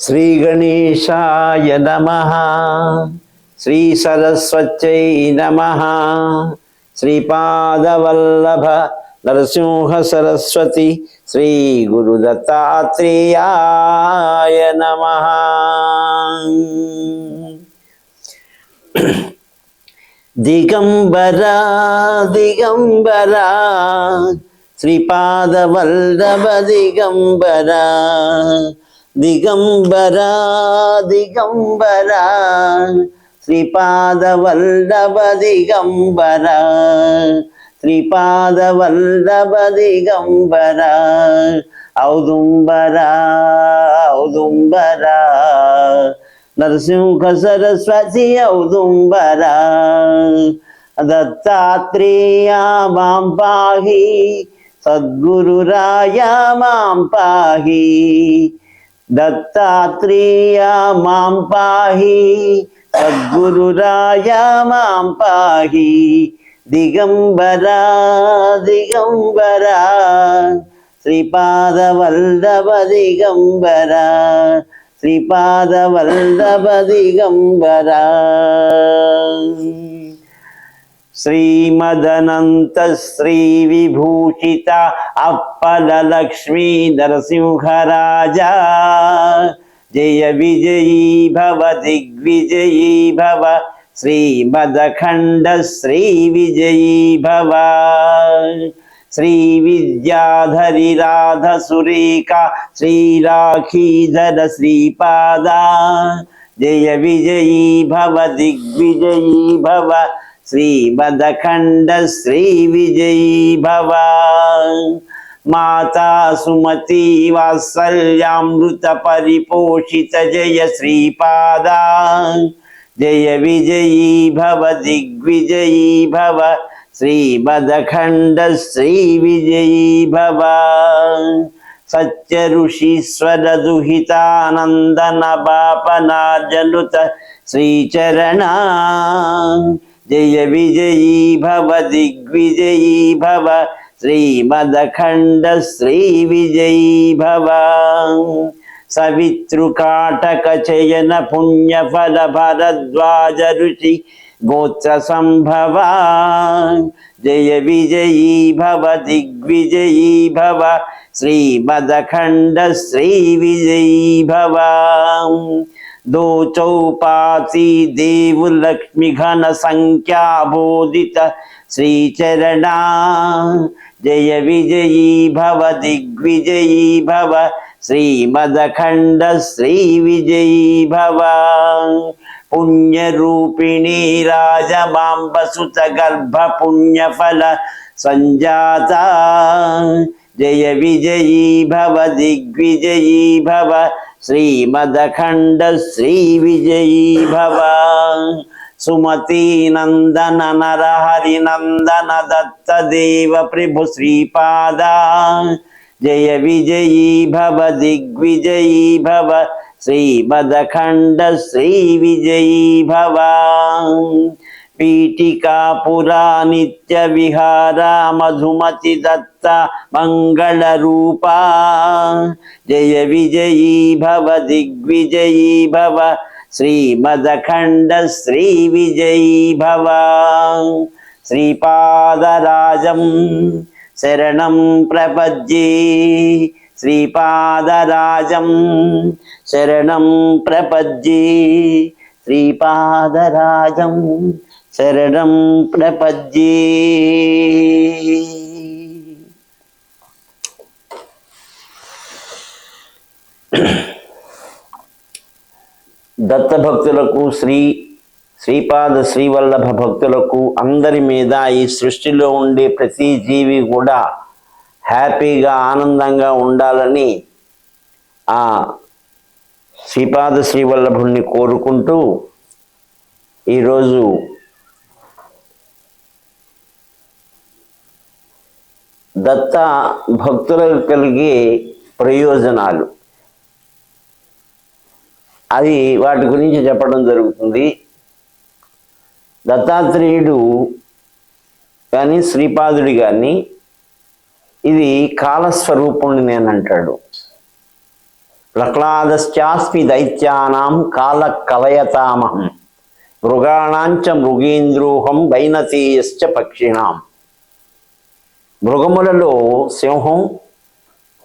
శ్రీగణేశాయ నమ. శ్రీ సరస్వత్యై నమ. శ్రీపాదవల్లభ నరసింహ సరస్వతి శ్రీ గురుదత్తాత్రేయాయ నమ. దిగంబరా దిగంబరా శ్రీపాదవల్లభ దిగంబరా దిగంబరా దిగంబరా శ్రీపాదవల్లభ దిగంబరా శ్రీపాదవల్లభ దిగంబరా ఔదుంబరా ఔదుంబరా నరసింహ సరస్వతి ఔదుంబరా దత్తాత్రేయా మాం పాహి సద్గురురాయ మాం పాహి దత్తాత్రేయ మాం పాహి సద్గురురాయ మాం పాహి దిగంబరా దిగంబరా శ్రీపాదవల్లభ దిగంబరా శ్రీపాదవల్లభ దిగంబరా శ్రీమదనంత శ్రీ విభూషిత అప్పల లక్ష్మీ నరసింహరాజా జయ విజయీ భవ దిగ్విజయీ భవ శ్రీమదఖండ శ్రీ విజయీ భవ శ్రీ విద్యాధరి రాధ సురేఖ శ్రీరాఖీధర శ్రీపాదా జయ విజయీ భవ దిగ్విజయీ భవ శ్రీ విజయీ భవ మాతా సుమతి వాత్సల్యామృత పరిపోషిత జయ శ్రీపాదా జయ విజయీ భవ దిగ్విజయీ భవ శ్రీమదఖండ శ్రీ విజయీ భవ. సత్య ఋషీశ్వర దుహితానందన బాపనా జనుత శ్రీచరణ జయ విజయీ భవ దిగ్విజయీ భవ శ్రీమదఖండ శ్రీ విజయీ భవ సవితృకాటక చయన పుణ్యఫల భరద్వాజ ఋషి గోత్ర సంభవ జయ విజయీ భవ దిగ్విజయీ భవ శ్రీమదఖండ శ్రీ విజయీ భవ దోచౌపాతి దేవు లక్ష్మి ఘన సంఖ్యాబోధిత శ్రీచరణ జయ విజయీ భవ దిగ్విజయీ భవ శ్రీమదఖండ శ్రీ విజయీ భవ పుణ్యరూపిణీ రాజమాంబసుత గర్భ పుణ్యఫల సంజాత జయ విజయీ భవ దిగ్విజయీ భవ శ్రీమదఖండ శ్రీ విజయీ భవ సుమతీనందన నరహరి నందన దత్త దేవ ప్రభు శ్రీపాద జయ విజయీ భవ దిగ్విజయీ భవ శ్రీమదఖండ శ్రీ విజయీ భవ పీఠికాపురా నిత్య విహార మధుమతి దత్త మంగళ రూపా జయ విజయీ భవ దిగ్విజయీ భవ శ్రీమదఖండ శ్రీ విజయీ భవ శ్రీపాదరాజం శరణం ప్రపద్యే శ్రీపాదరాజం శరణం ప్రపజ్జీ దత్తభక్తులకు దత్త భక్తులకు శ్రీ శ్రీపాద శ్రీవల్లభ భక్తులకు అందరి మీద ఈ సృష్టిలో ఉండే ప్రతి జీవి కూడా హ్యాపీగా ఆనందంగా ఉండాలని ఆ శ్రీపాద శ్రీవల్లభుణ్ణి కోరుకుంటూ ఈరోజు దత్త భక్తులకు కలిగే ప్రయోజనాలు. అది వాటి గురించి చెప్పడం జరుగుతుంది. దత్తాత్రేయుడు కానీ శ్రీపాదుడి కానీ ఇది కాలస్వరూపుణ్ణి నేనంటాడు. ప్రహ్లాదశ్చాస్మి దైత్యానాం కాల కలయతామహం మృగాణాంచ మృగేంద్రోహం వైనతేయశ్చ పక్షిణాం. మృగములలో సింహం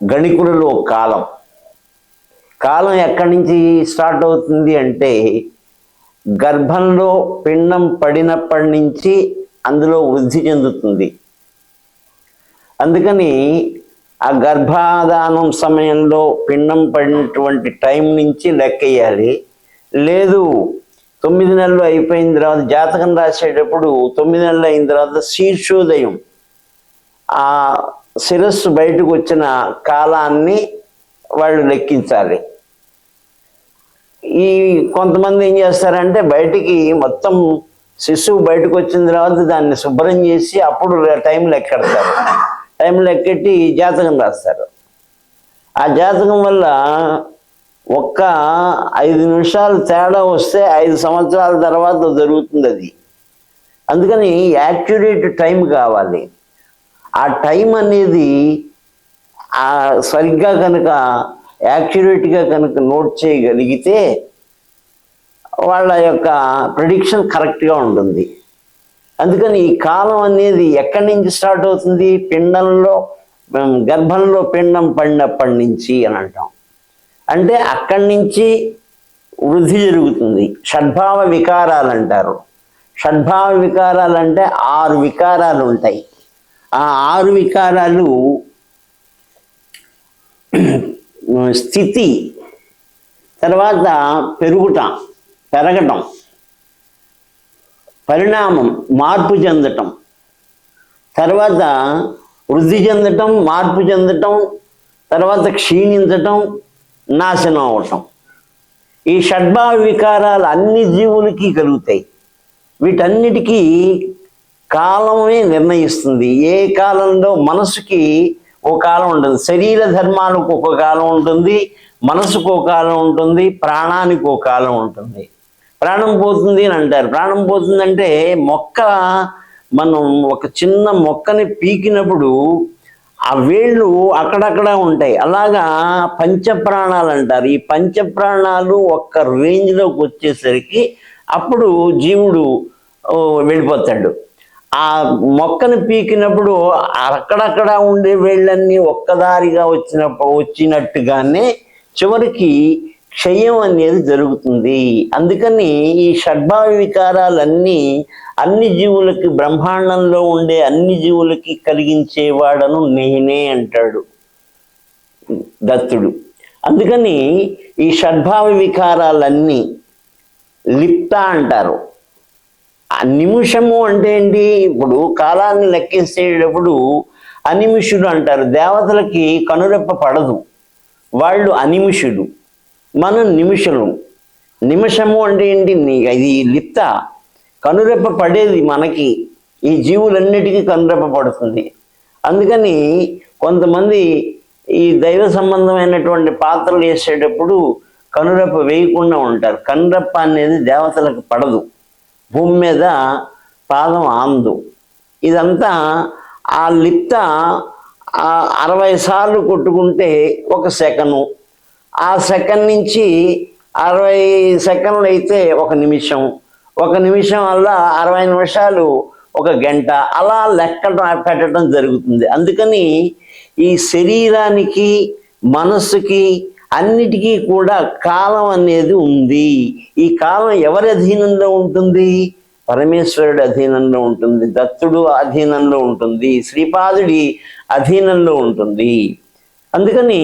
గణికులలో కాలం. కాలం ఎక్కడి నుంచి స్టార్ట్ అవుతుంది అంటే గర్భంలో పిండం పడినప్పటి నుంచి అందులో వృద్ధి చెందుతుంది. అందుకని ఆ గర్భాధానం సమయంలో పిండం పడినటువంటి టైం నుంచి లెక్కేయాలి లేదు తొమ్మిది నెలలు అయిపోయిన తర్వాత జాతకం రాసేటప్పుడు తొమ్మిది నెలలు అయిన తర్వాత శీర్షోదయం. ఆ శిరస్సు బయటకు వచ్చిన కాలాన్ని వాళ్ళు లెక్కించాలి. ఈ కొంతమంది ఏం చేస్తారంటే బయటికి మొత్తం శిశువు బయటకు వచ్చిన తర్వాత దాన్ని శుభ్రం చేసి అప్పుడు టైం లెక్కెడతారు టైం లెక్కెట్టి జాతకం రాస్తారు. ఆ జాతకం వల్ల ఒక్క ఐదు నిమిషాలు తేడా వస్తే ఐదు సంవత్సరాల తర్వాత జరుగుతుంది అది. అందుకని యాక్యురేట్ టైం కావాలి. ఆ టైం అనేది ఆ సరిగ్గా కనుక యాక్యురేట్గా కనుక నోట్ చేయగలిగితే వాళ్ళ యొక్క ప్రిడిక్షన్ కరెక్ట్గా ఉంటుంది. అందుకని ఈ కాలం అనేది ఎక్కడి నుంచి స్టార్ట్ అవుతుంది? పిండంలో గర్భంలో పిండం పడినప్పటి నుంచి అని అంటాం. అంటే అక్కడి నుంచి వృద్ధి జరుగుతుంది. షడ్భావ వికారాలు అంటారు. షడ్భావ వికారాలు అంటే ఆరు వికారాలు ఉంటాయి. ఆ ఆరు వికారాలు స్థితి తర్వాత పెరుగుట పెరగటం పరిణామం మార్పు చెందటం తర్వాత వృద్ధి చెందటం మార్పు చెందటం తర్వాత క్షీణించటం నాశనం అవటం. ఈ షడ్భావ వికారాలు అన్ని జీవులకి కలుగుతాయి. వీటన్నిటికీ కాలమే నిర్ణయిస్తుంది. ఏ కాలంలో మనసుకి ఓ కాలం ఉంటుంది. శరీర ధర్మాలకు ఒక కాలం ఉంటుంది. మనసుకు ఒక కాలం ఉంటుంది. ప్రాణానికి ఒక కాలం ఉంటుంది. ప్రాణం పోతుంది అని అంటారు. ప్రాణం పోతుందంటే మొక్క మనం ఒక చిన్న మొక్కని పీకినప్పుడు ఆ వేళ్ళు అక్కడక్కడ ఉంటాయి. అలాగా పంచప్రాణాలు అంటారు. ఈ పంచప్రాణాలు ఒక్క రేంజ్లోకి వచ్చేసరికి అప్పుడు జీవుడు వెళ్ళిపోతాడు. ఆ మొక్కను పీకినప్పుడు అక్కడక్కడ ఉండే వేళ్ళన్నీ ఒక్కదారిగా వచ్చినప్పుడు వచ్చినట్టుగానే చివరికి క్షయం అనేది జరుగుతుంది. అందుకని ఈ షడ్భావ వికారాలన్నీ అన్ని జీవులకి బ్రహ్మాండంలో ఉండే అన్ని జీవులకి కలిగించేవాడను నేనే అంటాడు దత్తుడు. అందుకని ఈ షడ్భావ వికారాలన్నీ లిప్త అంటారు. నిమిషము అంటే ఏంటి? ఇప్పుడు కాలాన్ని లెక్కించేటప్పుడు అనిమిషుడు అంటారు. దేవతలకి కనురెప్ప పడదు. వాళ్ళు అనిమిషుడు మనం నిమిషులు. నిమిషము అంటే ఏంటి? నీ- ఇది లిప్త. కనురెప్ప పడేది మనకి. ఈ జీవులన్నిటికీ కనురెప్ప పడుతుంది. అందుకని కొంతమంది ఈ దైవ సంబంధమైనటువంటి పాత్రలు వేసేటప్పుడు కనురెప్ప వేయకుండా ఉంటారు. కనురెప్ప అనేది దేవతలకు పడదు. భూమి మీద పాదం ఆందు. ఇదంతా ఆ లిప్త అరవై సార్లు కొట్టుకుంటే ఒక సెకను. ఆ సెకండ్ నుంచి అరవై సెకండ్లు అయితే ఒక నిమిషం. ఒక నిమిషం వల్ల అరవై నిమిషాలు ఒక గంట. అలా లెక్క పెట్టడం జరుగుతుంది. అందుకని ఈ శరీరానికి మనస్సుకి అన్నిటికీ కూడా కాలం అనేది ఉంది. ఈ కాలం ఎవరి అధీనంలో ఉంటుంది? పరమేశ్వరుడి అధీనంలో ఉంటుంది. దత్తుడు అధీనంలో ఉంటుంది. శ్రీపాదుడి అధీనంలో ఉంటుంది. అందుకని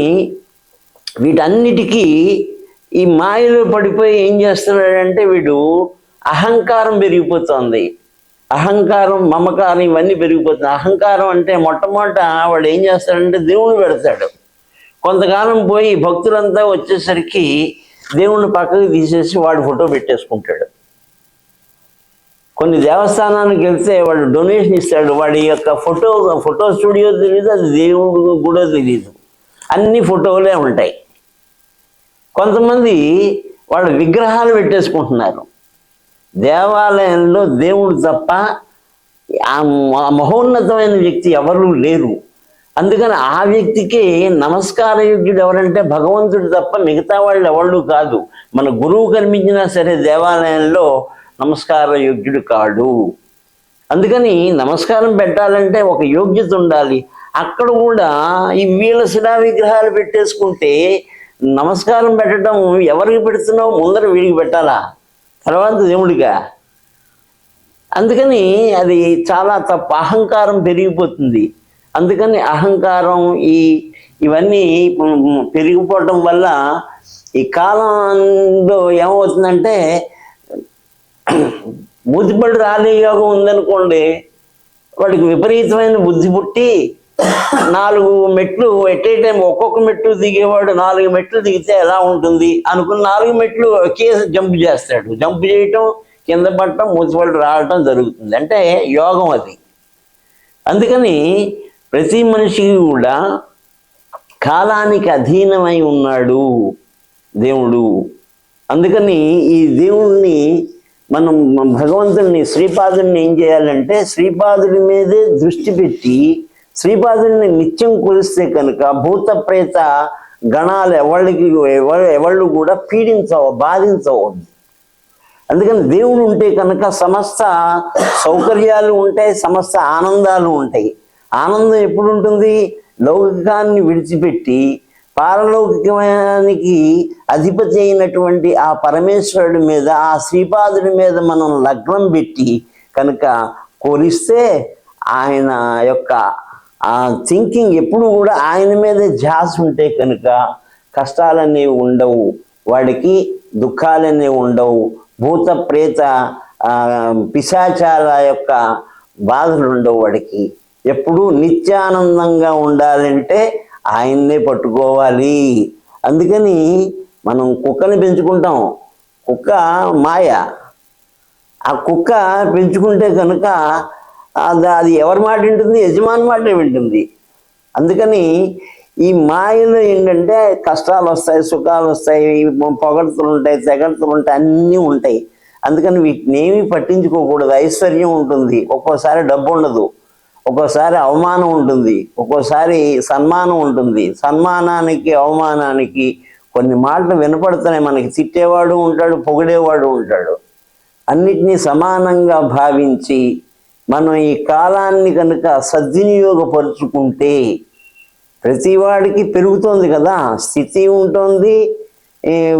వీటన్నిటికీ ఈ మాయలో పడిపోయి ఏం చేస్తున్నాడంటే వీడు అహంకారం పెరిగిపోతుంది. అహంకారం మమకారం ఇవన్నీ పెరిగిపోతుంది అహంకారం అంటే మొట్టమొదట వాడు ఏం చేస్తాడంటే దేవుని పెడతాడు. కొంతకాలం పోయి భక్తులంతా వచ్చేసరికి దేవుణ్ణి పక్కకి తీసేసి వాడు ఫోటో పెట్టేసుకుంటాడు. కొన్ని దేవస్థానానికి వెళ్తే వాడు డొనేషన్ ఇస్తాడు. వాడి యొక్క ఫోటో ఫోటో స్టూడియో తెలియదు అది దేవుడు కూడా తెలియదు. అన్ని ఫోటోలే ఉంటాయి. కొంతమంది వాళ్ళు విగ్రహాలు పెట్టేసుకుంటున్నారు. దేవాలయంలో దేవుడు తప్ప ఆ మహోన్నతమైన వ్యక్తి ఎవరూ లేరు. అందుకని ఆ వ్యక్తికి నమస్కార యోగ్యుడు ఎవరంటే భగవంతుడు తప్ప మిగతా వాళ్ళు ఎవళ్ళు కాదు. మన గురువు కనిపించినా సరే దేవాలయంలో నమస్కార యోగ్యుడు కాడు. అందుకని నమస్కారం పెట్టాలంటే ఒక యోగ్యత ఉండాలి. అక్కడ కూడా ఈ వీళ్ళ శిలా విగ్రహాలు పెట్టేసుకుంటే నమస్కారం పెట్టడం ఎవరికి పెడుతున్నావు? ముందర వీడికి పెట్టాలా? తర్వాత దేవుడిగా అందుకని అది చాలా తప్ప అహంకారం పెరిగిపోతుంది. అందుకని అహంకారం ఈ ఇవన్నీ పెరిగిపోవటం వల్ల ఈ కాలంలో ఏమవుతుందంటే బుద్ధిపడి రాలే యోగం ఉందనుకోండి వాడికి విపరీతమైన బుద్ధి పుట్టి నాలుగు మెట్లు ఎట్ ఏ టైం ఒక్కొక్క మెట్లు దిగేవాడు నాలుగు మెట్లు దిగితే ఎలా ఉంటుంది? అనుకున్న నాలుగు మెట్లు ఒకే జంప్ చేస్తాడు. జంప్ చేయటం కింద పడటం మూసిపడి రావటం జరుగుతుంది. అంటే యోగం అది. అందుకని ప్రతి మనిషికి కూడా కాలానికి అధీనమై ఉన్నాడు దేవుడు. అందుకని ఈ దేవుణ్ణి మనం భగవంతుడిని శ్రీపాదుడిని ఏం చేయాలంటే శ్రీపాదుడి మీదే దృష్టి పెట్టి శ్రీపాదుడిని నిత్యం కొలిస్తే కనుక భూత ప్రేత గణాలు ఎవళ్ళకి ఎవరు ఎవళ్ళు కూడా పీడించవ బాధించవద్దు అందుకని దేవుడు ఉంటే కనుక సమస్త సౌకర్యాలు ఉంటాయి సమస్త ఆనందాలు ఉంటాయి. ఆనందం ఎప్పుడు ఉంటుంది లౌకికాన్ని విడిచిపెట్టి పారలౌకికానికి అధిపతి అయినటువంటి ఆ పరమేశ్వరుడి మీద ఆ శ్రీపాదుడి మీద మనం లగ్నం పెట్టి కనుక కోరిస్తే ఆయన యొక్క ఆ థింకింగ్ ఎప్పుడు కూడా ఆయన మీద ధ్యాస ఉంటే కనుక కష్టాలనేవి ఉండవు. వాడికి దుఃఖాలనేవి ఉండవు. భూత ప్రేత పిశాచాల యొక్క బాధలు ఉండవు వాడికి. ఎప్పుడు నిత్యానందంగా ఉండాలంటే ఆయన్నే పట్టుకోవాలి. అందుకని మనం కుక్కని పెంచుకుంటాం. కుక్క మాయ. ఆ కుక్క పెంచుకుంటే కనుక అది అది ఎవరి మాట వింటుంది? యజమాని మాట వింటుంది. అందుకని ఈ మాయలో ఏంటంటే కష్టాలు వస్తాయి సుఖాలు వస్తాయి పొగడ్తలు ఉంటాయి తెగడ్తలు ఉంటాయి అన్నీ ఉంటాయి. అందుకని వీటిని ఏమీ పట్టించుకోకూడదు. ఐశ్వర్యం ఉంటుంది. ఒక్కోసారి డబ్బు ఉండదు. ఒక్కోసారి అవమానం ఉంటుంది ఒక్కోసారి సన్మానం ఉంటుంది. సన్మానానికి అవమానానికి కొన్ని మాటలు వినపడుతున్నాయి. మనకి తిట్టేవాడు ఉంటాడు పొగిడేవాడు ఉంటాడు. అన్నిటినీ సమానంగా భావించి మనం ఈ కాలాన్ని కనుక సద్వినియోగపరుచుకుంటే ప్రతివాడికి పెరుగుతోంది కదా. స్థితి ఉంటుంది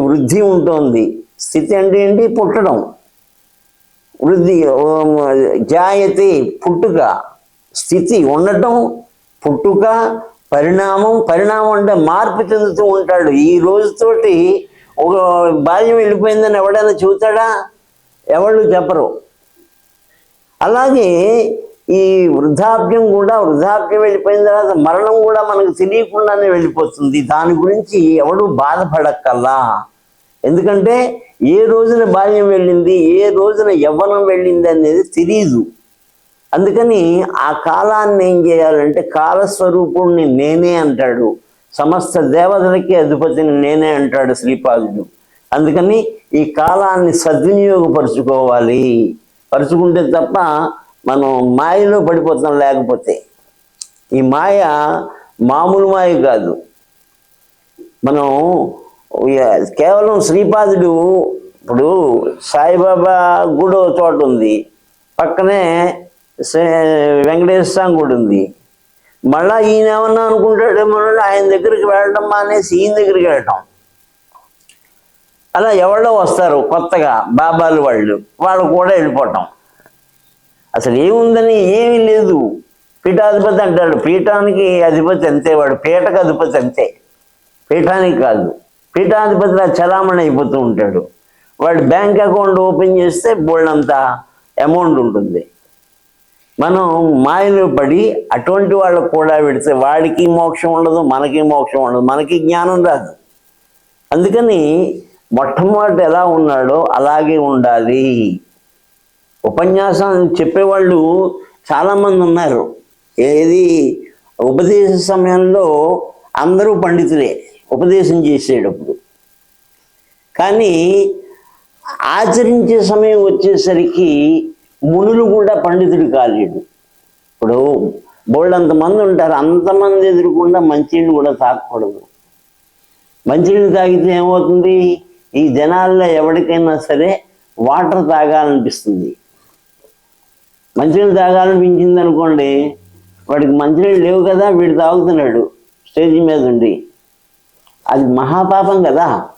వృద్ధి ఉంటుంది. స్థితి అంటే ఏంటి? పుట్టడం. వృద్ధి జాయతి పుట్టుక. స్థితి ఉండటం పుట్టుక పరిణామం పరిణామం అంటే మార్పు చెందుతూ ఉంటాడు. ఈ రోజుతోటి ఒక బాల్యం వెళ్ళిపోయిందని ఎవడైనా చూతాడా ఎవళ్ళు చెప్పరు. అలాగే ఈ వృద్ధాప్యం కూడా వృద్ధాప్యం వెళ్ళిపోయిన తర్వాత మరణం కూడా మనకు తెలియకుండానే వెళ్ళిపోతుంది. దాని గురించి ఎవడు బాధపడక్కల్లా ఎందుకంటే ఏ రోజున బాల్యం వెళ్ళింది ఏ రోజున యవ్వనం వెళ్ళింది అనేది తెలియదు అందుకని ఆ కాలాన్ని ఏం చేయాలంటే కాలస్వరూపుణ్ణి నేనే అంటాడు. సమస్త దేవతలకి అధిపతిని నేనే అంటాడు శ్రీపాదుడు. అందుకని ఈ కాలాన్ని సద్వినియోగపరుచుకోవాలి. పరుచుకుంటే తప్ప మనం మాయలో పడిపోతాం లేకపోతే. ఈ మాయ మామూలు మాయ కాదు. మనం ఇక కేవలం శ్రీపాదుడు ఇప్పుడు సాయిబాబా గుడి చోటు చోట ఉంది. పక్కనే వెంకటేశ్వర స్వామి గుడి ఉంది. మళ్ళా ఈయన ఏమన్నా అనుకుంటాడేమో ఆయన దగ్గరికి వెళ్ళడం మానేసి ఈయన దగ్గరికి వెళ్ళటం. అలా ఎవరో వస్తారు కొత్తగా బాబాలు వాళ్ళు వాళ్ళు కూడా వెళ్ళిపోవటం. అసలు ఏముందని ఏమీ లేదు. పీఠాధిపతి అంటాడు పీఠానికి అధిపతి అంతే వాడు పీటకు అధిపతి అంతే. పీఠానికి కాదు పీఠాధిపతి చలామణి అయిపోతూ ఉంటాడు. వాడు బ్యాంక్ అకౌంట్ ఓపెన్ చేస్తే బోల్డంత అమౌంట్ ఉంటుంది. మనం మాయలో పడి అటువంటి వాళ్ళకు కూడా పెడితే వాడికి మోక్షం ఉండదు మనకి మోక్షం ఉండదు మనకి జ్ఞానం రాదు. అందుకని మొట్టమొదటి ఎలా ఉన్నాడో అలాగే ఉండాలి. ఉపన్యాసం చెప్పేవాళ్ళు చాలామంది ఉన్నారు. ఏది ఉపదేశ సమయంలో అందరూ పండితులే ఉపదేశం చేసేటప్పుడు. కానీ ఆచరించే సమయం వచ్చేసరికి మునులు కూడా పండితుడు కాలేడు. ఇప్పుడు బోళ్ళంత మంది ఉంటారు అంతమంది ఎదురుకుండా మంచినీళ్ళు కూడా తాగకూడదు. మంచినీళ్ళు తాగితే ఏమవుతుంది? ఈ జనాల్లో ఎవరికైనా సరే వాటర్ తాగాలనిపిస్తుంది. మంచినీళ్ళు తాగాలనిపించింది అనుకోండి వాడికి మంచినీళ్ళు లేవు కదా వీడు తాగుతున్నాడు స్టేజ్ మీద ఉండి. అది మహాపాపం కదా.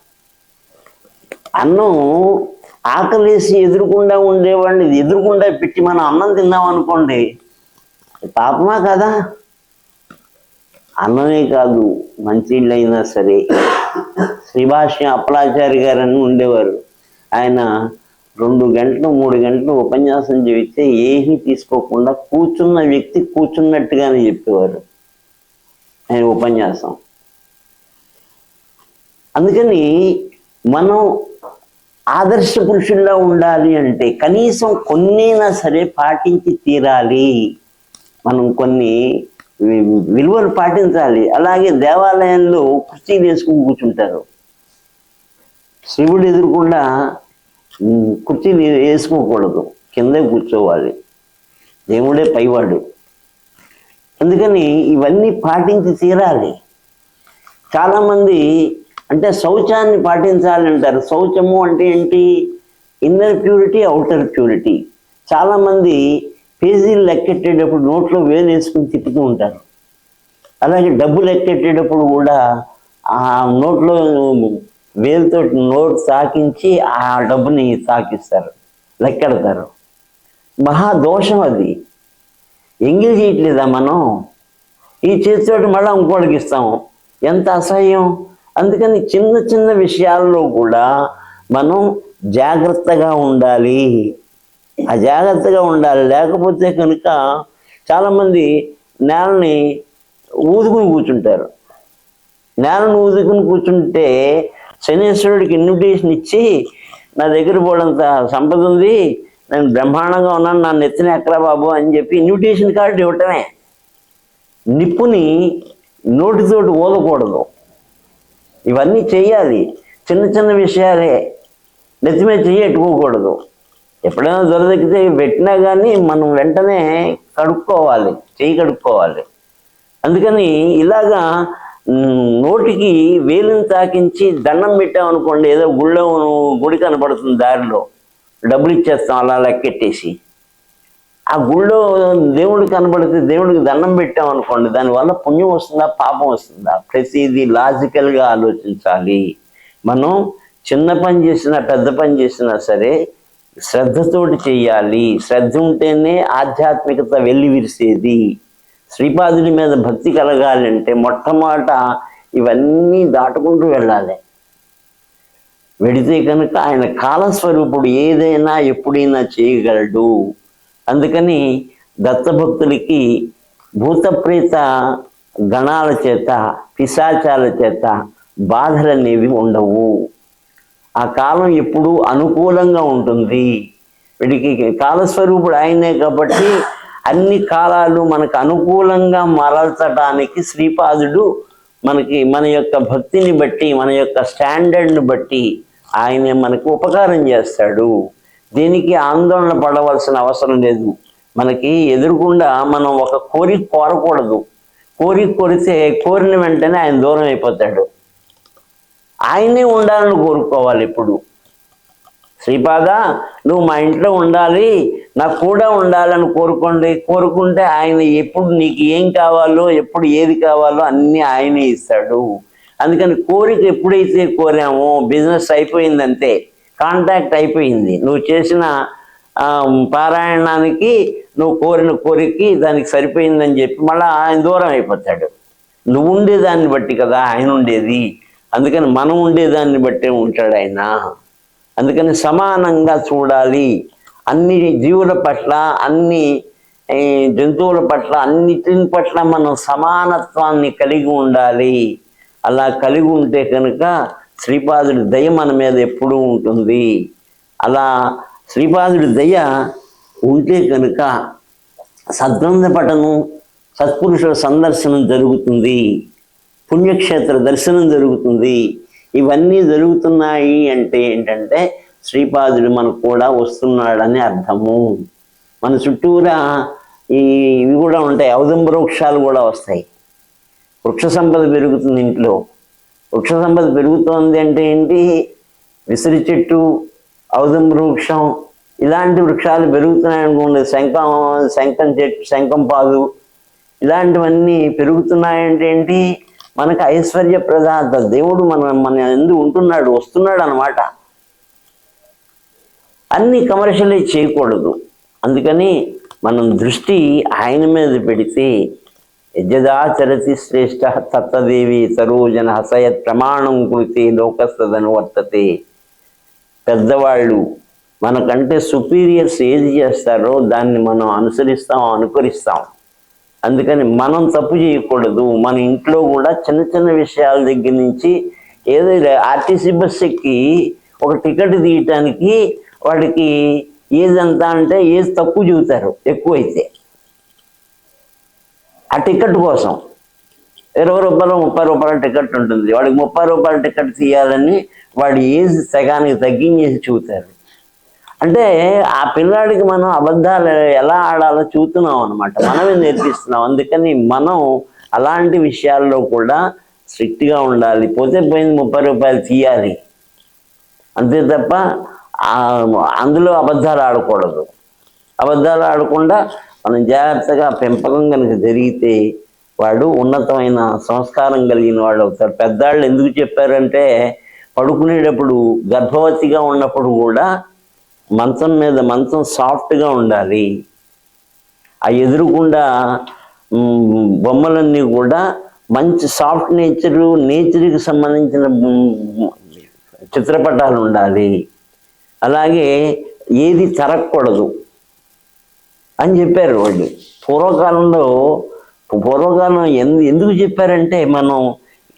అన్నం ఆకలేసి ఎదురుకుండా ఉండేవాడిని ఎదురుకుండా పెట్టి మనం అన్నం తిన్నాం అనుకోండి పాపమా కదా? అన్నమే కాదు మంచిళ్ళైనా సరే. శ్రీభాష్యం అప్పలాచారి గారు అని ఉండేవారు. ఆయన రెండు గంటలు మూడు గంటలు ఉపన్యాసం చెబితే ఏమీ తీసుకోకుండా కూర్చున్న వ్యక్తి కూర్చున్నట్టుగానే చెప్పేవారు ఆయన ఉపన్యాసం. అందుకని మనం ఆదర్శ పురుషుల్లా ఉండాలి అంటే కనీసం కొన్నైనా సరే పాటించి తీరాలి. మనం కొన్ని వి- విలువలు పాటించాలి. అలాగే దేవాలయంలో కుర్చీలు వేసుకుని కూర్చుంటారు. శివుడు ఎదురుకుండా ఉమ్, కుర్చీలు వేసుకోకూడదు. కిందే కూర్చోవాలి. దేవుడే పైవాడు. అందుకని ఇవన్నీ పాటించి తీరాలి. చాలామంది అంటే శౌచాన్ని పాటించాలి అంటారు. శౌచము అంటే ఏంటి? ఇన్నర్ ప్యూరిటీ అవుటర్ ప్యూరిటీ చాలామంది పేజీలు లెక్కెట్టేటప్పుడు నోట్లో వేలు తిప్పుతూ ఉంటారు. అలాగే డబ్బు లెక్కెట్టేటప్పుడు కూడా ఆ నోట్లో వేలుతో నోట్ తాకించి ఆ డబ్బుని తాకిస్తారు లెక్కెడతారు. మహా దోషం అది. ఎంగిల్ చేయట్లేదా మనం? ఈ చేతితోటి మళ్ళీ ఇంకోటికి ఇస్తాము. ఎంత అసహ్యం. అందుకని చిన్న చిన్న విషయాల్లో కూడా మనం జాగ్రత్తగా ఉండాలి. ఆ జాగ్రత్తగా ఉండాలి. లేకపోతే కనుక చాలామంది నేలని ఊదుకుని కూర్చుంటారు. నేలను ఊదుకుని కూర్చుంటే శనీశ్వరుడికి ఇన్విటేషన్ ఇచ్చి నా దగ్గర పోవడంత సంపద ఉంది నేను బ్రహ్మాండంగా ఉన్నాను నా నెత్తిన ఎక్కరా బాబు అని చెప్పి ఇన్విటేషన్ కార్డు ఇవ్వటమే. నిప్పుని నోటితోటి ఊదకూడదు. ఇవన్నీ చెయ్యాలి. చిన్న చిన్న విషయాలే. నిజమే చెయ్యట్టుకోకూడదు. చెయ్యి ఎప్పుడైనా దొరదక్కితే పెట్టినా కానీ మనం వెంటనే కడుక్కోవాలి. చెయ్యి కడుక్కోవాలి. అందుకని ఇలాగా నోటికి వేలుని తాకించి దండం పెట్టామనుకోండి ఏదో గుళ్ళో గుడి కనపడుతుంది దారిలో. డబ్బులు ఇచ్చేస్తాం అలా లెక్కెట్టేసి. ఆ గుళ్ళో దేవుడు కనబడితే దేవుడికి దండం పెట్టామనుకోండి దానివల్ల పుణ్యం వస్తుందా పాపం వస్తుందా? ప్రతిదీ లాజికల్గా ఆలోచించాలి. మనం చిన్న పని చేసినా పెద్ద పని చేసినా సరే శ్రద్ధతోటి చేయాలి. శ్రద్ధ ఉంటేనే ఆధ్యాత్మికత వెళ్ళి విరిసేది శ్రీపాదుడి మీద భక్తి కలగాలంటే మొట్టమొదట ఇవన్నీ దాటుకుంటూ వెళ్ళాలి. వెడితే కనుక ఆయన కాలస్వరూపుడు ఏదైనా ఎప్పుడైనా చేయగలడు. అందుకని దత్తభక్తులకి భూతప్రేత గణాల చేత పిశాచాల చేత బాధలు అనేవి ఉండవు. ఆ కాలం ఎప్పుడూ అనుకూలంగా ఉంటుంది. వీడికి కాలస్వరూపుడు ఆయనే కాబట్టి అన్ని కాలాలు మనకు అనుకూలంగా మరల్చడానికి శ్రీపాదుడు మనకి మన యొక్క భక్తిని బట్టి మన యొక్క స్టాండర్డ్ని బట్టి ఆయనే మనకు ఉపకారం చేస్తాడు. దీనికి ఆందోళన పడవలసిన అవసరం లేదు. మనకి ఎదురుకుండా మనం ఒక కోరిక కోరకూడదు. కోరిక కోరితే కోరిన వెంటనే ఆయన దూరం అయిపోతాడు. ఆయనే ఉండాలని కోరుకోవాలి ఇప్పుడు. శ్రీపాద నువ్వు మా ఇంట్లో ఉండాలి నాకు కూడా ఉండాలని కోరుకోండి. కోరుకుంటే ఆయన ఎప్పుడు నీకు ఏం కావాలో ఎప్పుడు ఏది కావాలో అన్నీ ఆయనే ఇస్తాడు. అందుకని కోరిక ఎప్పుడైతే కోరామో బిజినెస్ అయిపోయిందంతే కాంటాక్ట్ అయిపోయింది. నువ్వు చేసిన పారాయణానికి నువ్వు కోరిన కోరికకి దానికి సరిపోయిందని చెప్పి మళ్ళీ ఆయన దూరం అయిపోతాడు. నువ్వు ఉండేదాన్ని బట్టి కదా ఆయన ఉండేది. అందుకని మనం ఉండేదాన్ని బట్టే ఉంటాడు ఆయన. అందుకని సమానంగా చూడాలి. అన్ని జీవుల పట్ల అన్ని ఈ, జంతువుల పట్ల అన్నిటిని పట్ల మనం సమానత్వాన్ని కలిగి ఉండాలి. అలా కలిగి ఉంటే కనుక శ్రీపాదుడి దయ మన మీద ఎప్పుడూ ఉంటుంది. అలా శ్రీపాదుడి దయ ఉంటే కనుక సద్గ్రంథ పఠనం సత్పురుషుల సందర్శనం జరుగుతుంది. పుణ్యక్షేత్ర దర్శనం జరుగుతుంది. ఇవన్నీ జరుగుతున్నాయి అంటే ఏంటంటే శ్రీపాదుడు మనకు కూడా వస్తున్నాడని అర్థము. మన చుట్టూరా ఈ ఇవి కూడా ఉంటాయి. ఔదంబ వృక్షాలు కూడా వస్తాయి. వృక్ష సంపద పెరుగుతుంది ఇంట్లో. వృక్ష సంపద పెరుగుతోంది అంటే ఏంటి? విసిరి చెట్టు ఔదం వృక్షం ఇలాంటి వృక్షాలు పెరుగుతున్నాయి అనుకోండి. శంఖం శంఖం చెట్టు శంఖం పాదు ఇలాంటివన్నీ పెరుగుతున్నాయంటే ఏంటి? మనకు ఐశ్వర్య ప్రదాత దేవుడు మన మన ఎందు ఉంటున్నాడు వస్తున్నాడు అనమాట అన్ని కమర్షియలైజ్ చేయకూడదు. అందుకని మనం దృష్టి ఆయన మీద పెడితే యజదాచరతి శ్రేష్ట తత్తదేవి సరోజన సయత్ ప్రమాణం కృతి లోకస్తదను వర్తతే పెద్దవాళ్ళు మనకంటే సుపీరియర్స్ ఏది చేస్తారో దాన్ని మనం అనుసరిస్తాం అనుకరిస్తాం. అందుకని మనం తప్పు చేయకూడదు. మన ఇంట్లో కూడా చిన్న చిన్న విషయాల దగ్గర నుంచి ఏదో ఆర్టీసీ బస్ ఎక్కి ఒక టికెట్ తీయటానికి వాడికి ఏజ్ అంటే ఏజ్ తక్కువ చూతారు ఎక్కువైతే. ఆ టికెట్ కోసం. ఇరవై రూపాయలు ముప్పై రూపాయల టికెట్ ఉంటుంది. వాడికి ముప్పై రూపాయల టికెట్ తీయాలని వాడి ఏజ్ సగానికి తగ్గించేసి చూతారు. అంటే ఆ పిల్లాడికి మనం అబద్ధాలు ఎలా ఆడాలో చూస్తున్నాం అనమాట మనమే నేర్పిస్తున్నాం? అందుకని మనం అలాంటి విషయాల్లో కూడా స్ట్రిక్ట్గా ఉండాలి. పోతే పోయింది ముప్పై రూపాయలు తీయాలి. అంతే తప్ప అందులో అబద్ధాలు ఆడకూడదు. అబద్ధాలు ఆడకుండా మనం జాగ్రత్తగా పెంపకం కనుక జరిగితే వాడు ఉన్నతమైన సంస్కారం కలిగిన వాడు అవుతాడు. పెద్దాళ్ళు ఎందుకు చెప్పారంటే పడుకునేటప్పుడు గర్భవతిగా ఉన్నప్పుడు కూడా మంచం మీద మంచం సాఫ్ట్గా ఉండాలి. ఆ ఎదురుకుండా బొమ్మలన్నీ కూడా మంచి సాఫ్ట్ నేచరు నేచర్కి సంబంధించిన చిత్రపటాలు ఉండాలి. అలాగే ఏది తరగకూడదు. అని చెప్పారు వాళ్ళు. పూర్వకాలంలో పూర్వకాలం ఎందు ఎందుకు చెప్పారంటే మనం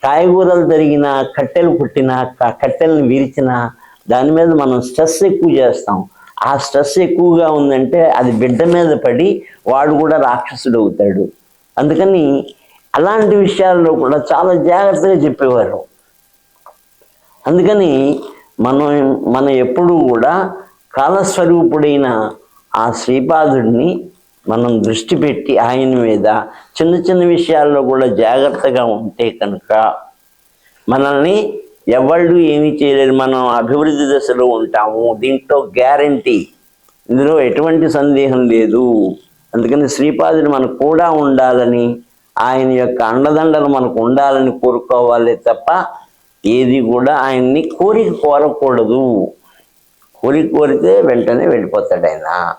కాయగూరలు తరిగిన కట్టెలు పుట్టిన కట్టెలను విరిచిన దాని మీద మనం స్ట్రెస్ ఎక్కువ చేస్తాం. ఆ స్ట్రెస్ ఎక్కువగా ఉందంటే అది బిడ్డ మీద పడి వాడు కూడా రాక్షసుడు అవుతాడు అందుకని అలాంటి విషయాల్లో కూడా చాలా జాగ్రత్తగా చెప్పేవారు. అందుకని మనం మనం ఎప్పుడూ కూడా కాలస్వరూపుడైన ఆ శ్రీపాదుడిని మనం దృష్టి పెట్టి ఆయన మీద చిన్న చిన్న విషయాల్లో కూడా జాగ్రత్తగా ఉంటే కనుక మనల్ని ఎవళ్ళు ఏమీ చేయలేరు. మనం అభివృద్ధి దశలో ఉంటాము. దీంట్లో గ్యారంటీ. ఇందులో ఎటువంటి సందేహం లేదు. అందుకని శ్రీపాదుడు మనకు కూడా ఉండాలని ఆయన యొక్క అండదండలు మనకు ఉండాలని కోరుకోవాలి తప్ప ఏది కూడా ఆయన్ని కోరిక కోరకూడదు. కోరిక కోరితే వెంటనే వెళ్ళిపోతాడు ఆయన.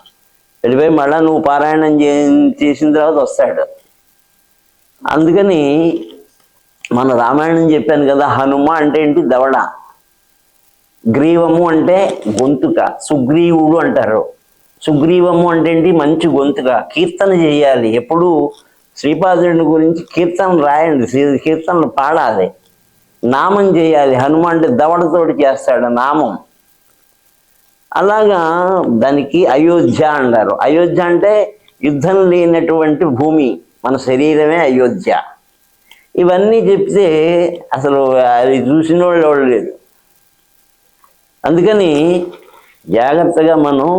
వెళ్ళిపోయి మళ్ళీ నువ్వు పారాయణం చే చేసిన తర్వాత వస్తాడు. అందుకని మన రామాయణం చెప్పాను కదా హనుమ అంటే ఏంటి? దవడ. గ్రీవము అంటే గొంతుక. సుగ్రీవుడు అంటారు. సుగ్రీవము అంటే ఏంటి? మంచి గొంతుక. కీర్తన చేయాలి. ఎప్పుడు శ్రీపాదుడిని గురించి కీర్తన రాయండి. శ్రీ- కీర్తనలు పాడాలి. నామం చేయాలి. హనుమ అంటే దవడతోటి చేస్తాడు నామం. అలాగా దానికి అయోధ్య అంటారు అయోధ్య అంటే యుద్ధం లేనటువంటి భూమి మన శరీరమే అయోధ్య. ఇవన్నీ చెప్తే అసలు అది చూసిన వాళ్ళు ఎవరు లేదు అందుకని జాగ్రత్తగా మనం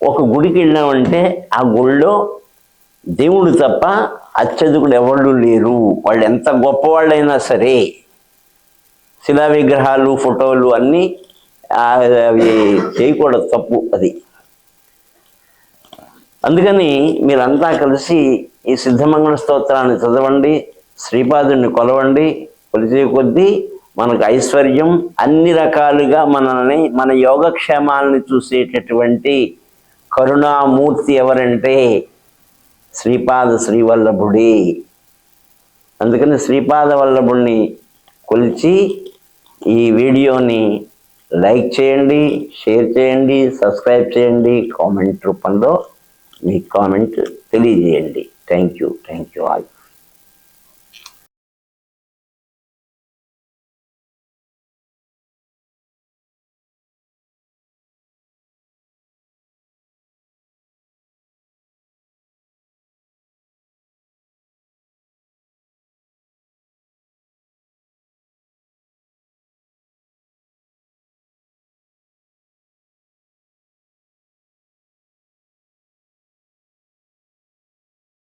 ఒక గుడికి వెళ్ళామంటే ఆ గుడిలో దేవుడు తప్ప అత్యధికుడు ఎవళ్ళు లేరు. వాళ్ళు ఎంత గొప్పవాళ్ళైనా సరే శిలా విగ్రహాలు ఫోటోలు అన్నీ అవి చేయకూడదు తప్పు అది. అందుకని మీరంతా కలిసి ఈ సిద్ధమంగళ స్తోత్రాన్ని చదవండి శ్రీపాదుని కొలవండి కొలిచే కొద్దీ మనకు ఐశ్వర్యం అన్ని రకాలుగా మనల్ని మన యోగక్షేమాలని చూసేటటువంటి కరుణామూర్తి ఎవరంటే శ్రీపాద శ్రీవల్లభుడి. అందుకని శ్రీపాద వల్లభుడిని కొలిచి ఈ వీడియోని లైక్ చేయండి షేర్ చేయండి సబ్స్క్రైబ్ చేయండి. కామెంట్ రూపంలో మీ కామెంట్ తెలియజేయండి. Thank you thank you all.